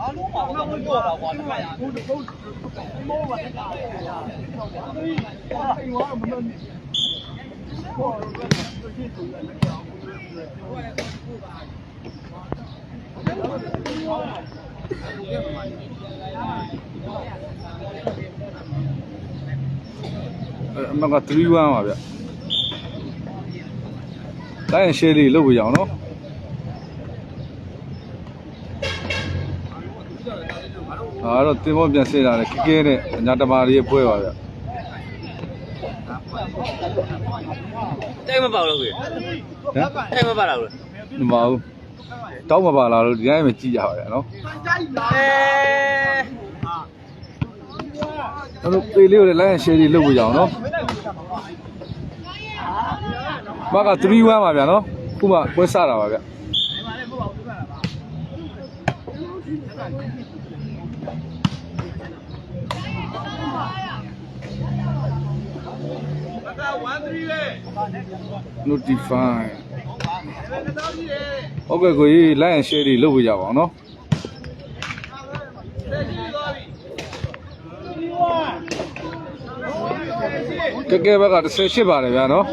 အားလုံးပါတော့မပြောတာကွာတခါရဘူးဘူးမောပါတခါရအိမ်ဝါမမဘောတော့ဒီတူလည်းကြောင်းအဲ့အမက31ပါဗျတိုင်းရှယ်လေးလုပ်ပြကြအောင်နော် အားတော့တင်ဖို့ပြန်စေးတာလေကကဲနဲ့ညာတမာလေးပွဲပါဗျတိုက်မပေါလို့ကွေဟမ်တိုက်မပါလားကွေမပါဘူးတောက်မပါလားလို့ဒီတိုင်းပဲကြည့်ကြပါဗျနော်အဲကျွန်တော်ပေလေးကိုလည်းလိုင်းရှယ်လေးလုပ်ပြကြအောင်နော်မက31ပါဗျနော်ခုမှပွဲစတာပါဗျ notify ဟုတ်ကဲ့ကိုကြီး like and share တွေလုပ်ပေးကြပါအောင်နော်ကဲကဲဘက်က18ပါတယ်ဗျာနော်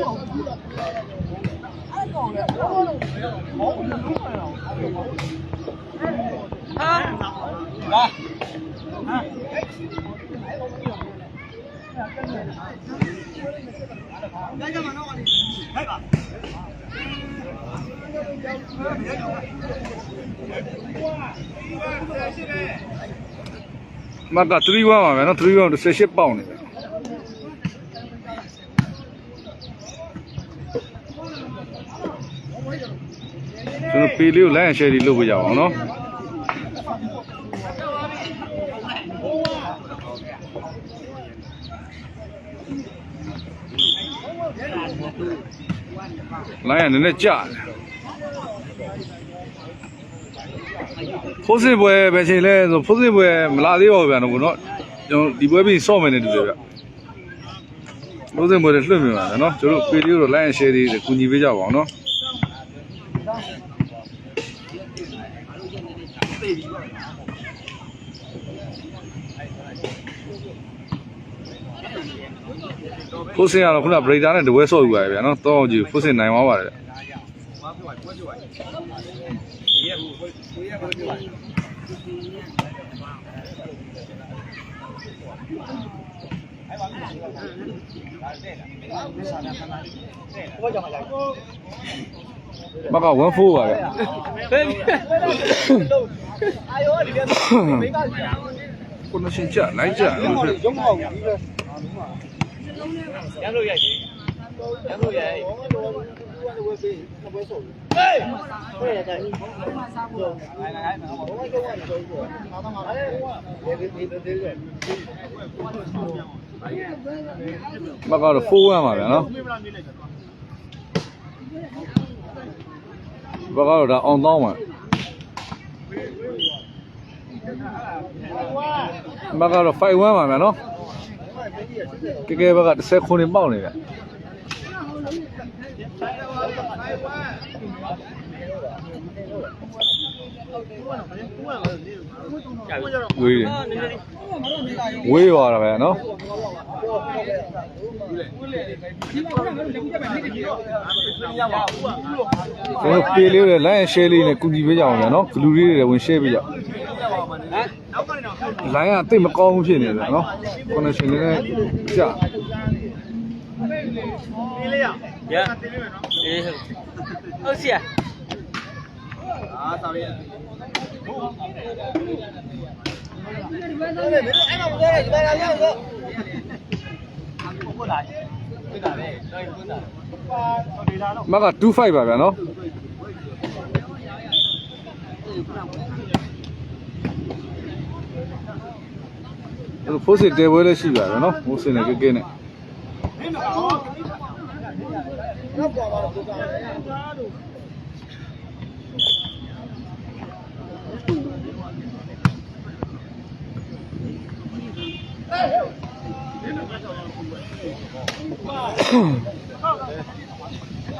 မက31ပါဗျာနော်31 18ပေါင်နေဗျာကျွန်တော်ပေလေးကို like and share တွေလုပ်ပေးကြပါအောင်နော် လိုင်းကနည်းနည်းကြာတယ်ဖိုးစစ်ပွဲပဲချိန်လဲဆိုဖိုးစစ်ပွဲမလာသေးပါဘူးဗျာနော်ကျွန်တော်ဒီပွဲပြီးစော့မယ်နေတူတယ်ဗျဖိုးစစ်ပွဲတွေလွှင့်မြင်ပါတယ်နော်ကျွန်တော်ပေလေးကို like and share တွေကူညီပေးကြပါအောင်နော် ဖိုးစင်ကတော့ခုနဗရိတ်တာနဲ့တပွဲဆော့ယူပါတယ်ဗျာနော်တောင်းကြည့်ဖိုးစင်နိုင်သွားပါတယ်ဗျမက1 4ပါဗျအာယောဒီကမိကကိုနရှင်ကြလိုက်ကြလို့ဖြစ်ရုံးအောင်ဒီပဲ ရလို့ရိုက်ပြီရလို့ရိုက်ဟေးဟဲ့တယ်ဟိုနိုင်နိုင်နိုင်ဘာလို့ကြောက်ရလဲငါတော့ငါလည်းဒီဒီဒီဒီမကတော့4 1ပါဗျာနော်ဘကတော့ဒါအောင်တောင်းပါမကတော့5 1ပါဗျာနော် ကဲကဲဘက်က30ခုနေပေါက်နေဗျာဝေးတယ်ဝေးသွားတာပဲနော်ကျွန်တော်ပေလေးတွေ line share လေးနဲ့ကူညီပေးကြအောင်ဗျာနော်ဂလူလေးတွေဝင် share ပေးကြ line ကတိတ်မကောင်းဘူးဖြစ်နေတယ်နော် connection လေးနဲ့ကြာရအေးဟုတ်စီရမက25ပါဗျာနော် အဲ့ဖိုးစစ်တဲပွဲလည်းရှိပါဗျာနော်ဖိုးစစ်နဲ့ကဲကဲနဲ့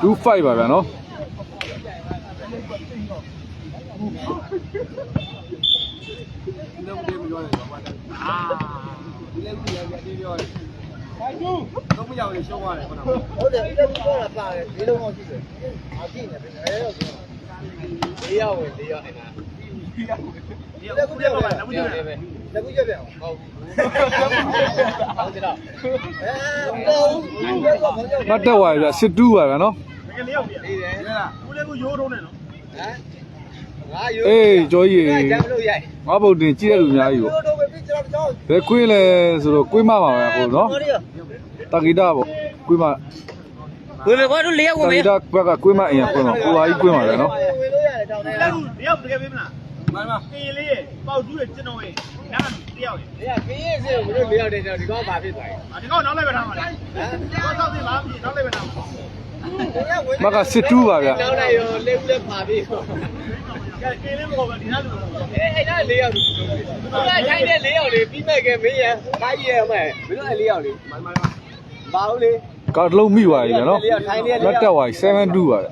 25ပါဗျာနော်လုံးလေးမ ပြောနဲ့တော့ဘာလဲအာဒီလည်းကြည့်ရပြပြောတယ်ဘာကျူတော့မရောက်လေရှုံးသွားတယ်ခေါင်းတော့ဟုတ်တယ်ဒီလိုပြောတာပါတယ်ဒီလိုမှရှိတယ်အကြည့်နေပြီအဲတော့လေးရောက်ဝင်လေးရောက်နေတာဒီအခုပြောတယ်နမကျူတယ်လက်ကူချက်ပြန်ဟုတ်ဟုတ်တယ်တော့အဲတော့ဘယ်တော့မှမကြောက်မတ်တက်ဝါရပြစစ်တူးပါဗျာနော်ငယ်လေးရောက်ပြီနေလားဦးလေးကရိုးထုံးတယ်နော်ဟမ်ငါရိုး အေးကြောကြီးကြမ်းလို့ရိုက်ငါဘုတ်တင်ကြည့်ရလူအများကြီးကိုရိုးတော့ပဲပြီးကျွန်တော်ကြောက်ဘယ်ကွင်းလဲဆိုတော့ကွင်းမပါပဲဟိုနော်ဟောဒီတာဂီတာပေါ့ကွင်းမဝင်မယ်ကွာတို့လေးယောက်ဝင်တာမယ်ဂီတာဘက်ကကွင်းမအရင်ကွင်းမှာကိုပါကြီးကွင်းမှာပဲနော်ဝင်လို့ရတယ်တောင်းနေလက်ကူတယောက်တကယ်ပေးမလားမှန်ပါကင်းလေးရဲ့ပေါက်ကျူးရဲ့ကျွန်တော်ရဲ့နားတယောက်ရဲ့ဒီကခင်းရေးစေကိုတို့လေးရောက်တယ်ကျွန်တော်ဒီကောင်းပါဖြစ်သွားပြီဒီကောင်နောက်လိုက်ပဲထားမှာလေဟမ်တော့တော့သိလားမဖြစ်နောက်လိုက်ပဲထားမှာမကစစ်တူးပါဗျာနောက်လိုက်ရောလေးဦးလေးပါပြီးတော့ ကဲကင်းလေးမဟုတ်ဘူးဒီနားလူအဲအဲ့ဒါလေးရောက်ပြီသူကထိုင်းတဲ့လေးရောက်လေးပြီးမဲ့ကမင်းရဘာကြီးရမဲ့မင်းတို့အဲ့လေးရောက်လေးမှန်ပါပါဘာလို့လဲကာတလုံးမိပါပြီဗျာနော်မတ်တက်ဝါ7တူးပါဗျာ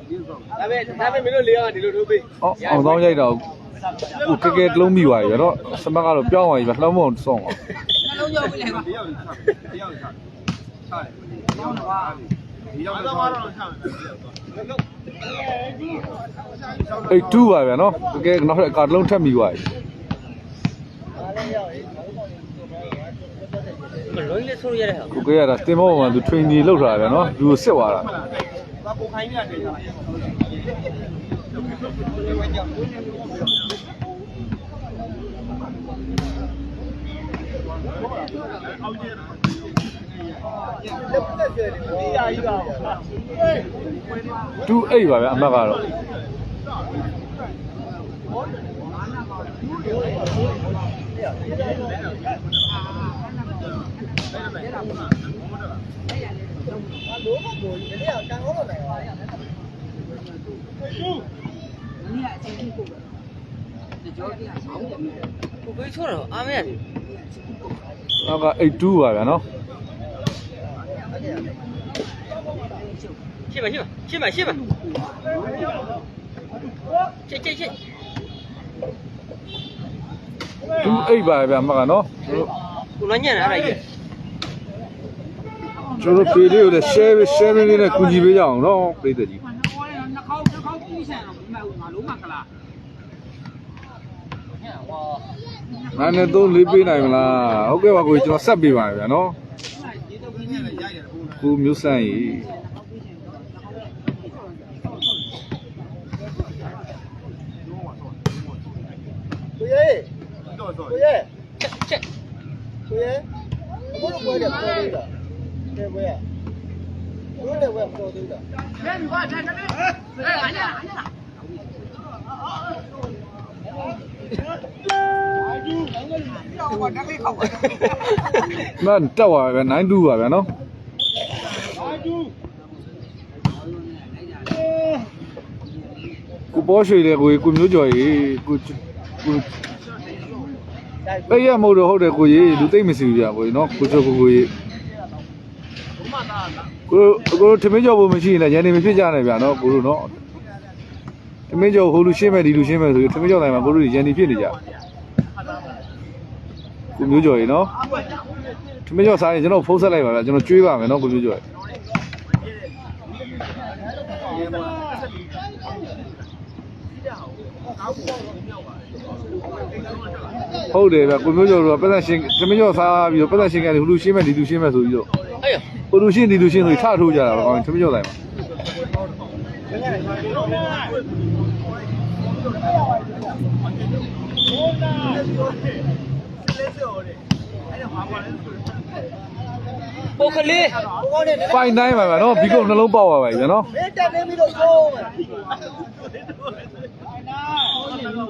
ဒါပေမဲ့ဒါပေမဲ့မင်းတို့လေးရောက်ဒီလိုထိုးပေးအော်အောင်ဆောင်ရိုက်တော့ဟိုကဲကဲတလုံးမိပါပြီဗျာနော်စမကတော့ပြောင်းသွားပြီဗျာလှမ်းမအောင်ဆောင်းအောင်တယောက်လေးချတယောက်လေးချတယောက်လေးချချတယ် ဒီရောက်တော့ဒီရောက်တော့တော့ချမယ်အေးတူးပါဗျာနော်ကဲကဲနောက်ထပ်ကာတလုံးထပ်မိပါပြီမလုံးလေးဆိုရတဲ့ဟာကိုကဲရတာတင်မောပေါ်မှာသူ training လောက်ထားတာဗျာနော်လူကိုစစ်သွားတာဘာကိုခိုင်းရတယ်လက်ပတ်ကျ တယ်ဒီရာကြီးပါတူးအိတ်ပါဗျာအမတ်ကတော့လို့မကိုဒီနေ့ကကန်ကောင်းတော့နိုင်ပါကိုပေးချောတော့အားမရတယ်နောက်ကအိတ်တူးပါဗျာနော် ရှင်းပါရှင်းပါရှင်းပါရှင်းပါချက်ချက်ချက်တူးအိတ်ပါဗျာအမတ်ကနော်ကိုလညံ့တာအဲ့ဒါကြီးကျွန်တော်ပေလေးကိုလည်း share share လေးနဲ့ကူညီပေးကြအောင်နော်ပြည်သက်ကြီးနှာခေါင်းနှာခေါင်းနှာခေါင်းပြီးဆန်တော့မဟုတ်ငါလုံးမကလားငါနဲ့သုံးလေးပေးနိုင်မလားဟုတ်ကဲ့ပါကိုကျွန်တော်ဆက်ပေးပါမယ်ဗျာနော် ဒီတော့ပြင်းနေရရတယ်ဘုံ ကိုမျိုးဆန်းကြီးကိုရဲတော့တော့ကိုရဲချက်ချက်ကိုရဲဘုရားပွဲတယ်ပေါ်သေးတာကဲပွဲရဘုရားပွဲပေါ်သေးတာမန်တက်ပါဗျာ9တူပါဗျာနော် ကိုပေါ်ရွှေလေကိုကိုမျိုးကျော်ကြီးကိုကိုပေးရမို့တော့ဟုတ်တယ်ကိုကြီးလူသိမ့်မစီဘူးဗျာကိုကြီးနော်ကိုချိုကိုကိုကြီးကိုကိုထမင်းကျော်ဖို့မရှိရင်လည်းညနေမဖြစ်ကြနဲ့ဗျာနော်ကိုတို့နော်ထမင်းကျော်ဟိုလူရှင်းမဲ့ဒီလူရှင်းမဲ့ဆိုထမင်းကျော်တိုင်းမှာကိုတို့ညနေဖြစ်နေကြကိုမျိုးကျော်ကြီးနော်ထမင်းကျော်စားရင်ကျွန်တော်ဖုန်းဆက်လိုက်ပါဗျာကျွန်တော်ကျွေးပါမယ်နော်ကိုမျိုးကျော်ကြီး ဟုတ်တယ်ဗျကိုမျိုးကျော်တို့ကပတ်သက်ရှင်တမင်းကျော်စားပြီးတော့ပတ်သက်ရှင်ကနေဟိုလူရှင်းမဲ့ဒီလူရှင်းမဲ့ဆိုပြီးတော့အေးဟိုလူရှင်းဒီလူရှင်းဆိုပြီးထထိုးကြတာပါကောင်းတမင်းကျော်တိုင်းမှာပိုကလေးဘုရားနဲ့ဖိုင်တိုင်းပါဗျာနော်ဘီကုတ်နှလုံးပေါက်ပါပါဗျာနော်မင်းတက်နေပြီးတော့ကိုမယ်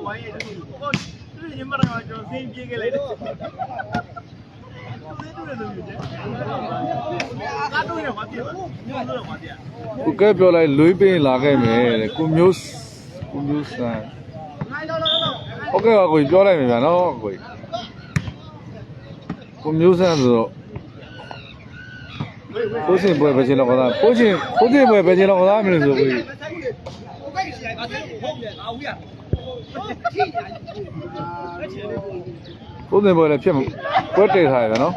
ဝိုင်းရတယ်ဟုတ်သူညမတော့ကျွန်တော်စင်းပြေးခဲ့လိုက်တယ်သူတူတယ်လို့ပြောတယ်ကားတူရမှာပြပါညို့လို့မှာပြကိုကဲပြောလိုက်လွေးပင်းလာခဲ့မယ်တဲ့ကိုမျိုးကိုမျိုးဆန်ဟုတ်ကဲ့ပါကိုကြီးပြောလိုက်မယ်ဗျာနော်ကိုကြီးကိုမျိုးဆန်ဆိုတော့ဖိုးစင်ပွဲပဲချင်းတော့ကောသားဖိုးချင်းဖိုးစင်ပွဲပဲချင်းတော့ကောသားမလို့ဆိုကို ကြီးပုံစံပွဲလည်းဖြစ်ပွဲတည်ထားရပဲနော်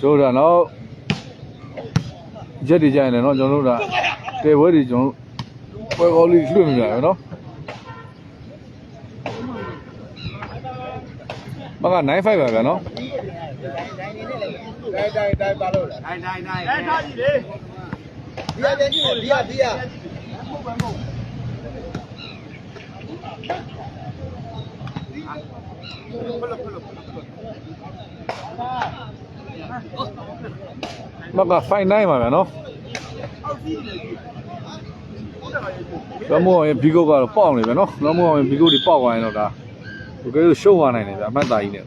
ကျိုးတာနော်ရက်တွေကြရင်လည်းနော်ကျွန်တော်တို့ကတေပွဲတွေကျွန်တော်ပွဲကောင်းလေးလွှင့်နေကြရပဲနော်မက95ပါပဲနော် တိုင်းတိုင်းတိုင်းပါလို့လားတိုင်းတိုင်းတိုင်းအဲထားကြည့်လေဒီရပြန်ကြည့်ဒီရဒီရမက5 9ပါပဲနော်ရမောင်ရဲ့ဘီကုတ်ကတော့ပေါက်နေပဲနော်ရမောင်ရဲ့ဘီကုတ်တွေပေါက်သွားရင်တော့ဒါဘယ်လိုရှုံးသွားနိုင်လဲဗျအမှတ်သားကြီးနဲ့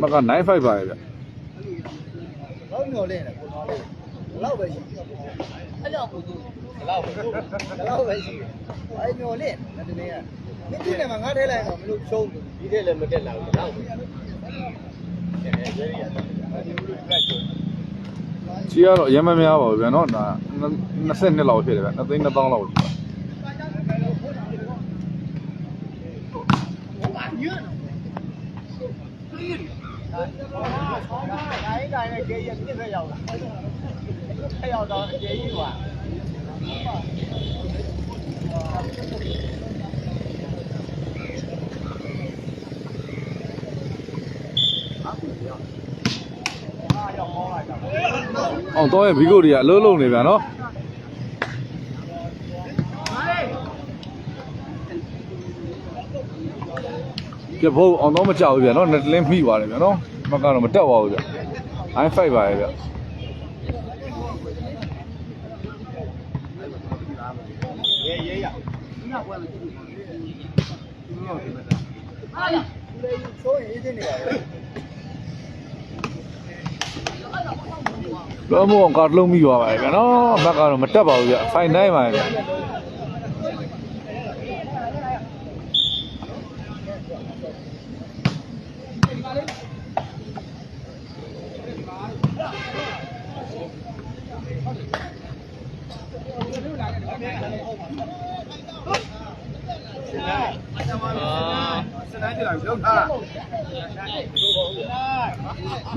မက95ပါရဲ့ဗျတော့ညော်လင်းတယ်ကိုတော်လေးဘလောက်ပဲရှိအဲ့လောက်ကိုသူဘလောက်ပဲဘလောက်ပဲရှိအဲ့ညော်လင်းတယ်ဒီနေ့ကမင်းဒီနေ့မှာငါထဲလိုက်တော့မလို့ချုံးဒီထဲလည်းမတက်လာဘူးဘလောက်ပဲကြီး ကတော့အရင်မများပါဘူးဗျာနော်ဒါ20နှစ်လောက်ဖြစ်တယ်ဗျ2သိန်း2000လောက်ရှိပါတိုင်းတိုင်းနဲ့ကြေးရပြည့်ဆက်ရောက်လာဆက်ရောက်တော့အကြေးကြီးပါ အောင်တော့ရဲ့ဘီကိုတွေကအလုံးလုံးနေဗျာနော်ကြဖို့အောင်တော့မကြောက်ဘူးဗျာနော်နှစ်လင်းမိပါတယ်ဗျာနော်မကတော့မတက်ပါဘူးဗျာ i5 ပါရဲ့ဗျာချိုးရင်အေးသေးနေပါ လေတော့မို့အောင်ကာတလုံးမိသွားပါတယ်ဗျာနော်မကတော့မတက်ပါဘူးဗျာ5 9ပါရဲ့ဗျာစတိုင်းကြည့်လိုက်လောက်ထား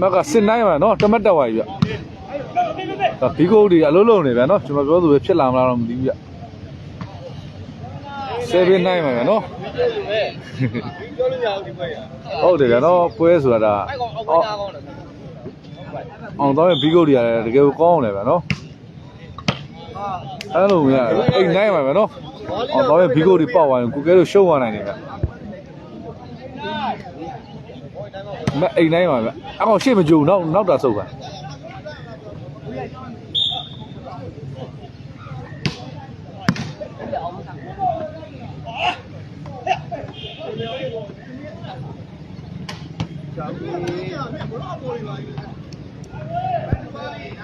မကစစ်နိုင်ပါနော်တမတ်တက်ပါပြီဗျ ဒါဘီကိုတွေအလုံးလုံးနေဗျာနော်ကျွန်တော်ပြောသူပဲဖြစ်လာမလားတော့မသိဘူးဗျ7 9ပါဗျာနော်ပြောလို့ရအောင်ဒီပွဲရဟုတ်တယ်ဗျာနော်ပွဲဆိုတာဒါအဲ့ကောင်အောက်ပိုင်းသားကောင်းတယ်အောင်တော့ဘီကိုတွေကလည်းတကယ်ကိုကောင်းတယ်ဗျာနော်အဲ့လိုမျိုးအိမ်နိုင်ပါဗျာနော်အောင်တော့ဘီကိုတွေပေါက်သွားရင်ကိုကဲလို့ရှုံးသွားနိုင်တယ်ဗျမအိမ်နိုင်ပါဗျအကောင်ရှေ့မကြုံနောက်နောက်တာဆုတ်ပါ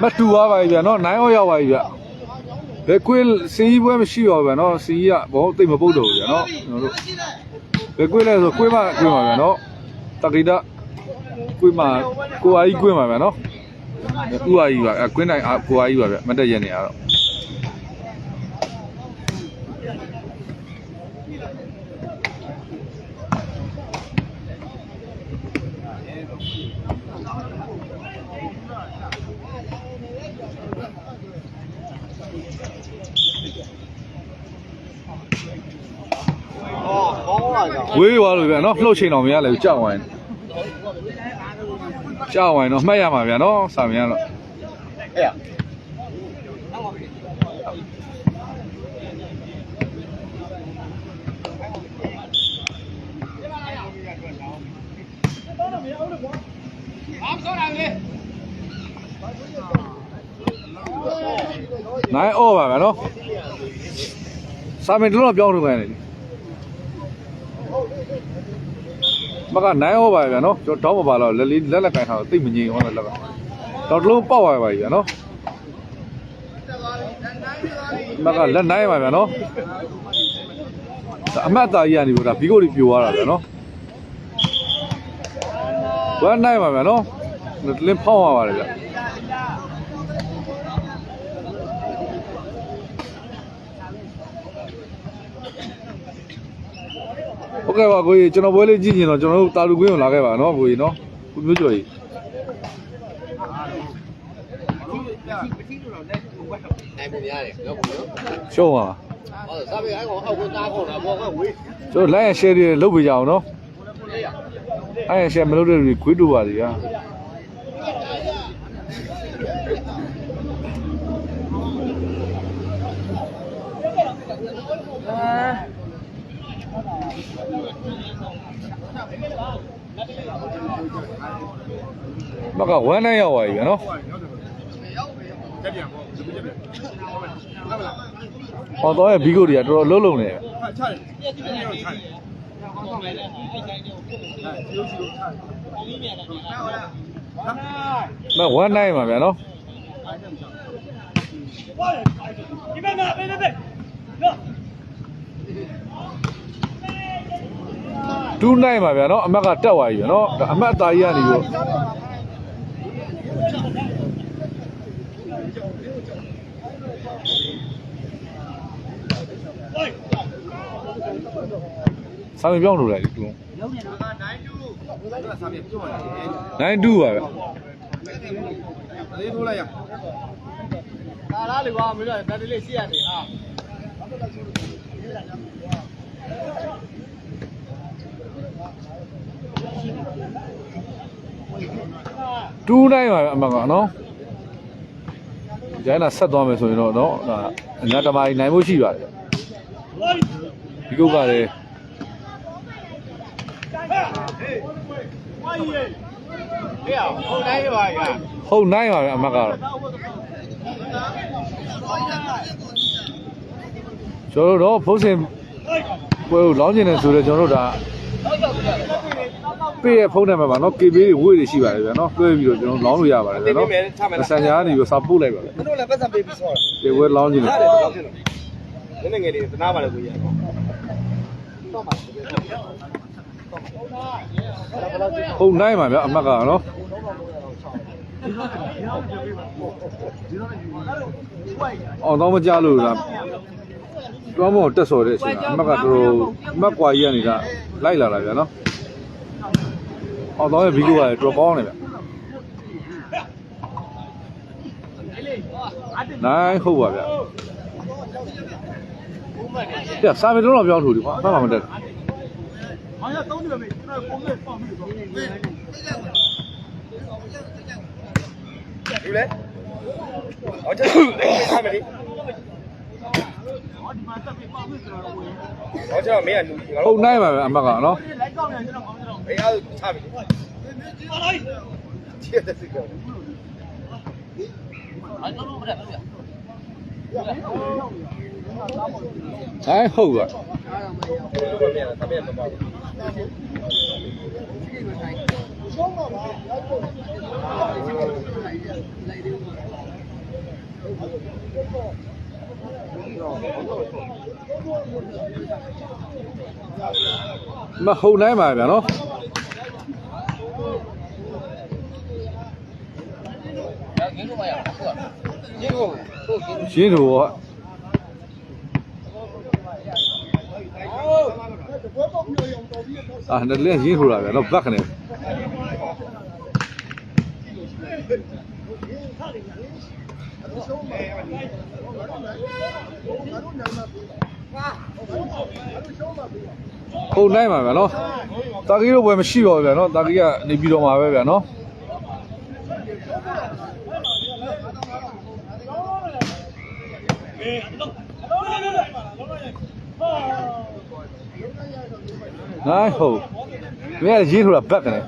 မတူသွားပါပြီဗျာနော်နိုင်အောင်ရောက်ပါပြီဗျဘယ်ကွေးစင်ကြီးပွဲမရှိပါဘူးဗျာနော်စင်ကြီးကဘောတိတ်မပုတ်တော့ဘူးဗျာနော်ကျွန်တော်တို့ဘယ်ကွေးလဲဆိုကွေးမကွေးပါဗျာနော်တကိတကွေးမကိုအာကြီးကွေးပါဗျာနော်ဥအာကြီးပါအဲကွင်းတိုင်းကိုအာကြီးပါဗျမတက်ရနေရတော့ ဝေးသွားလို့ဗျာနော်လှုပ်ချိန်တော်မရလဲကြောက်ဝိုင်းကြောက်ဝိုင်းတော့မှတ်ရမှာဗျာနော်စာမရတော့အဲ့ရနိုင်အော့ပါဗျာနော်စာမင်တော့ပြောင်းလို့ပဲနေ မကနိုင်အော့ပါဗျာနော်ကျွန်တော်တော့မပါတော့လက်လေးလက်လက်ကင်ထားတော့တိတ်မငြိမ်ဟောတယ်လက်ကတော်တလုံးပေါက်သွားပါပြီဗျာနော်မကလက်နိုင်ပါဗျာနော်ဒါအမတ်သားကြီးကနေဘူးဒါဘီကိုတွေပြိုသွားတာဗျာနော်ဝမ်းနိုင်ပါဗျာနော်လင်းဖောင်းရပါတယ်ဗျ ဟုတ်ကဲ့ပါကိုကြီးကျွန်တော်ပွဲလေးကြည့်ရင်တော့ကျွန်တော်တို့တာလူကွင်းကိုလာခဲ့ပါနော်ကိုကြီးနော်ကိုမျိုးကျော်ကြီးနိုင်ပုံရတယ်နော်ကိုနော်ရှုံးပါဟောစားပြီအဲ့ကောင်အောက်ကသားခေါ်တာဘောကဝေးကျွန်တော် line and share တွေလုပ်ပေးကြအောင်နော်အဲ့ share မလုပ်တဲ့လူတွေခွေးတူပါစီဟာ မကဝမ်းနိုင်ရောက်သွားပြီဗျာနော်ဟောတော့ရဲ့ဘီကိုတွေကတော်တော်လုံးလုံးနေဗျမဝမ်းနိုင်ပါဗျာနော် တူးနိုင်ပါဗျာနော်အမတ်ကတက်သွားပြီဗျာနော်ဒါအမတ်အသားကြီးကနေပြီးတော့စာမပြောင်းလို့လိုက်တူနိုင်တူပါဗျာလေးထိုးလိုက်ရဒါလားလေကွာမင်းတို့တက်တလေးရှိရတယ်ဟာ တူးနိုင်ပါပဲအမှန်ကနော်ကျန်တာဆက်သွားမယ်ဆိုရင်တော့နော်ဒါအညာတမားနိုင်ဖို့ရှိပါတယ်ဒီကုတ်ကလည်းဟေးဟုတ်နိုင်ပါကဟုတ်နိုင်ပါပဲအမှန်ကတော့ကျွန်တော်တို့တော့ဖုန်းစင်ပွဲကိုလောင်းကျင်နေဆိုတော့ကျွန်တော်တို့ဒါ ပေးရဖုန်းနံပါတ်ပါနော် KB တွေဝေးတွေရှိပါတယ်ဗျာနော်တွဲပြီးတော့ကျွန်တော်လောင်းလို့ရပါတယ်ဗျာနော်ဆန်ညာကနေပြီးစာပို့လိုက်ပါဗျာမင်းတို့လည်းပတ်စံပေးပြီးဆောတာဒီဝဲလောင်းကျင်နေဆိုနည်းနည်းငယ်လေးတနာပါလေကိုကြီးဟုတ်နိုင်ပါဗျာအမှတ်ကနော်အောင်တော့မကြလို့လားတွားမောတက်စော်တဲ့အချိန်ကအမှတ်ကတော်တော်အမှတ်ကွာကြီးကနေကလိုက်လာတာဗျာနော် အော်တော့ဗီဒီယိုကလည်းတော်ကောင်းတယ်ဗျနိုင်ဟုတ်ပါဗျပြစာမေလုံးတော့ပြောင်းထူဒီကွာအဖတ်မှမတက်ဘူးဟောရ30ပဲမေးကျွန်တော်ကိုယ်နဲ့ပေါ့ပြီးတော့ဒီလေဟောချက်ထားမယ်လေ 我真係俾人錄好 name 咪阿麥啊咯。俾啊差別。哎，好啊！ မှမရတာတပည့်မပေါ့ဘူးမဟုတ်နိုင်ပါဗျာနော်ဒီကိုရှင်းတို့ကအာနဲ့လည်းရင်းထိုးတာဗျာနော်ဘက်ခနဲ့ ဟုတ်နိုင်ပါဗျာနော်တာကီတို့ဘယ်မရှိပါဘူးဗျာနော်တာကီကနေပြီးတော့မှာပဲဗျာနော်နိုင်ဟုတ်မင်းကရေးထိုးတာဘက်ကနေ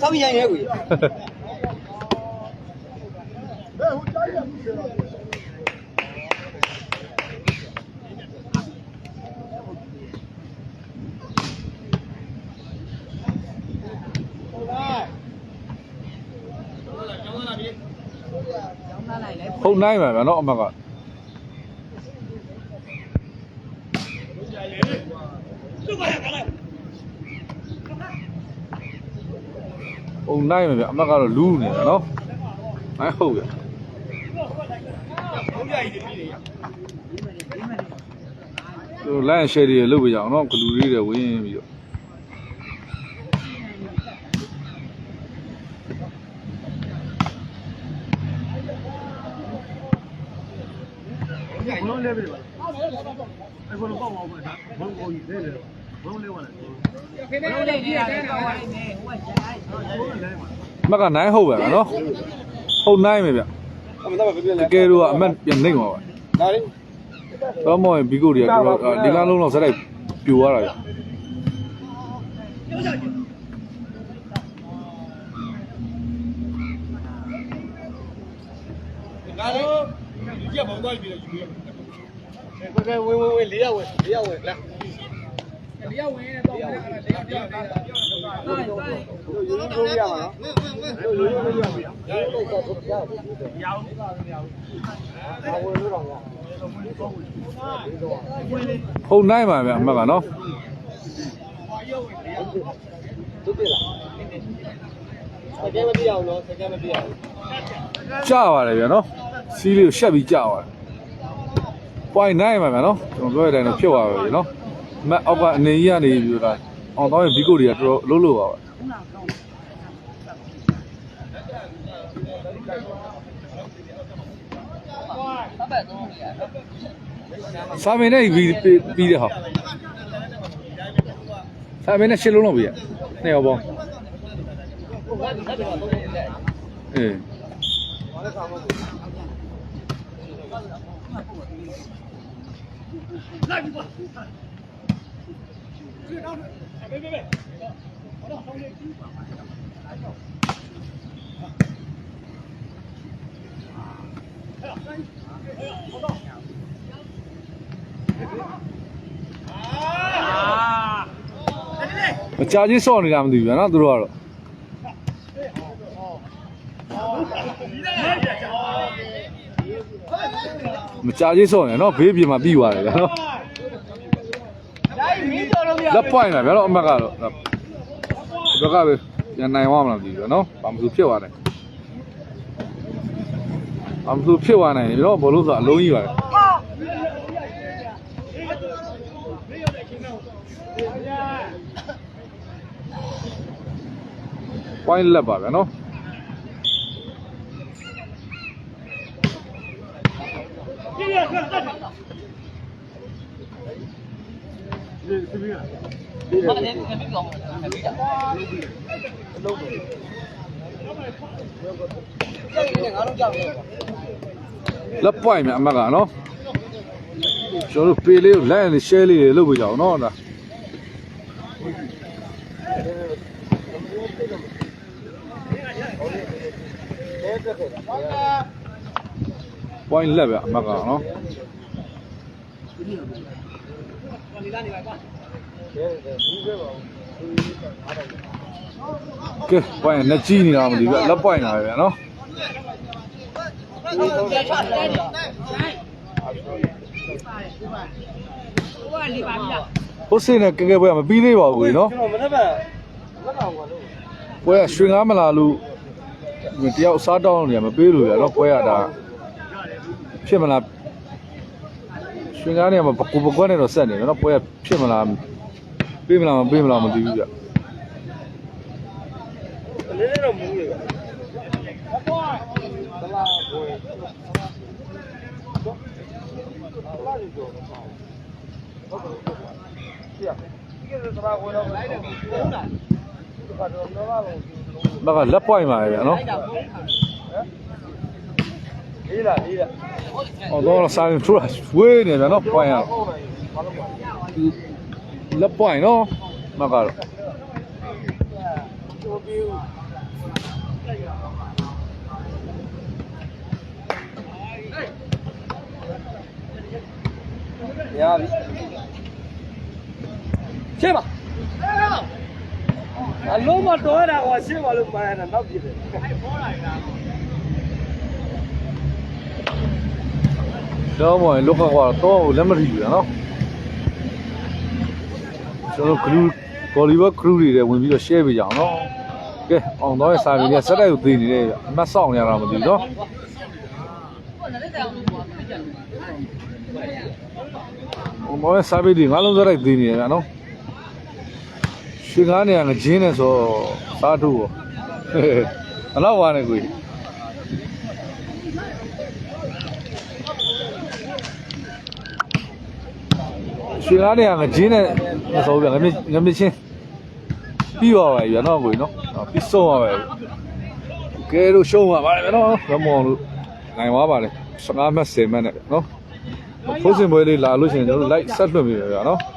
စောင်းရရဲကိုဟုတ်နိုင်ပါဗျာနော်အမက ပုံနိုင်မယ်ဗျအမတ်ကတော့လူးနေတယ်နော်နိုင်ဟု တ်ဗျသူလိုင်းရှယ်တွေလုတ်ပြကြအောင်နော်ဂလူလေးတွေဝင်းပြီးတော့ဘလုံးလဲပြီပါအဲ့ဘလုံးပေါ့ပေါ့ဒါဘလုံးကိုကြီးလဲလဲဘလုံးလဲဝင်တယ်ခေနေလေးကြီးရတယ်တော့ဟိုနေဟိုကကြားဘလုံးလဲမှာအမတ်ကနိုင်ဟုတ်ပဲနော်ဟုတ်နိုင်မယ်ဗျအမသားပဲပြပြ တကယ်တော့အမတ်ပြန်နှိမ့်ပါပါဒါလေးတော့မောဘီကိုတွေကတော်တော်ဒီကန်းလုံးတော့ဆက်လိုက်ပြိုသွားတာဗျဒါလေးဒီကဘောင်းသွားပြီလေယူရမယ်ဘယ်ဝင်းဝင်းဝင်းလေးရဝင်းလေးရဝင်းလားတရားဝင်နေတော့တရားတရားတ ရားတိုင်းတိုင်းရိုးရိုးလို့ရမှာနော်ရိုးရိုးလို့ရမှာရိုးရိုးတော့ရအောင်ရအောင်အဝယ်လို့တော့ရဟုတ်နိုင်ပါဗျအမတ်ကနော်တူတယ်လားစကဲမပြအောင်နော်စကဲမပြအောင်ကြာပါတယ်ဗျနော်စီးလေးကိုရှက်ပြီးကြာပါတယ်ပွိုင်နိုင်ပါဗျနော်ကျွန်တော်ပြောတဲ့အတိုင်းတော့ဖြစ်သွားပါပြီနော်အမတ်အောက်ကနေကြီးကနေပြီးတော့ အောင်တော့ဘီကိုတွေကတော်တော်လုံးလို့ပါပါစာမင်းနဲ့ပြီးပြီးတဲ့ဟာစာမင်းနဲ့ရှစ်လုံးလုံးပြီးရနှစ်ယောက်ပေါင်းအေးမကြာ ချင်းစော့နေတာမသိဘူးဗျာနော်သူတို့ကတော့မကြာချင်းစော့နေနော်ဘေးပြင်မှာပြီးသွားတယ်ဗျာနော် လက်ပွိုင်းလာဗျာနော်အမတ်ကတော့ဒီဘက်ကပဲပြန်နိုင်သွားမလားမသိဘူးဗျာနော်ဘာမှမဖြစ်သွားနိုင်ဘာမှမဖြစ်သွားနိုင်တယ်ဗျာနော်ဘောလို့ဆိုအလုံးကြီးပါတယ်ပွိုင်းလက်ပါဗျာနော်ဒီစီးရ ငါတို့ကြောက်နေလက်ပွိုင်းမြအမတ်ကနော်ကျွန်တော်တို့ပေလေးကိုလိုက်ရင် share လေးတွေလုပ်ပေးကြအောင်နော်ဒါပွိုင်းလက်ဗျအမတ်ကနော်ကဲ ပွိုင်းနဲ့ကြီးနေတာမသိဘူးဗျလက်ပွိုင်းလာပဲဗျနော်ဟိုကလေးပါပြီလားဟုတ်စင်းနဲ့ကဲကဲပွဲကမပြီးသေးပါဘူးကွေနော်ကျွန်တော်မနေ့ကမနေ့ကဘာလို့ပွဲကရွှေငါးမလာလို့တယောက်စားတောင်းနေရမပေးလို့ရတော့ပွဲရတာဖြစ်မလားရွှေငါးနေမှာပကူပကွက်နဲ့တော့ဆက်နေတယ်နော်ပွဲကဖြစ်မလား ပေးမလားမပေးမလားမသိဘူးဗျနည်းနည်းတော့မူးလေကသလားဘွယ်လာကြည့်တော့ဟုတ်ကဲ့ပြဒီကသလားဘွယ်တော့လိုက်တယ်ဟုတ်လားဒီကတော့တော့လာလို့ဘက်ကလက်ပွိုင်းပါပဲဗျနော်လေးလားလေးလားဟောတော့စားရင်ထူတာဝေးနေဗျနော်ပွိုင်းရဟုတ်တယ်ဘာလို့လဲ လက်ပွိုင်းနော်မကတော့ချိုးပြီးရပြီရှင်းပါအလုံးမတော်တာဟောရှင်းပါလို့ပါရတာနောက်ပြည့်တယ်တော့မောလောကကတော့လက်မထီဘူးနော် ကျွန်တော်ဂလူဂေါ်လီဘာဂလူတွေဝင်ပြီးတော့ share ပေးကြအောင်နော်ကဲအောင်တော့စာမီနဲ့စက်တိုက်ကိုသေးနေတယ်ဗျအမတ်ဆောင်ရတာမသိဘူးနော်ဟိုမောင်စာမီဒီငါလုံးစက်တိုက်သေးနေတယ်ဗျနော်ရွှေကားနေရငကြင်းနေဆိုစားထုရောဟဲ့ဘလောက်ဝါနေကိုကြီးရွှေကားနေရငကြင်းနေ မဆိုဗျငမြငမြချင်းပြီးပါပါဗျနော်ကိုကြီးနော်ပြီးဆုံးပါပဲကဲလို့ရှုံးပါပါလေနော်ရမောင်လို့နိုင်သွားပါလေ15မှတ်10မှတ်နဲ့နော်ဖိုးစင်ပွဲလေးလာလို့ရှိရင်ကျွန်တော်တို့ like ဆက်လွှင့်ပြီဗျာနော်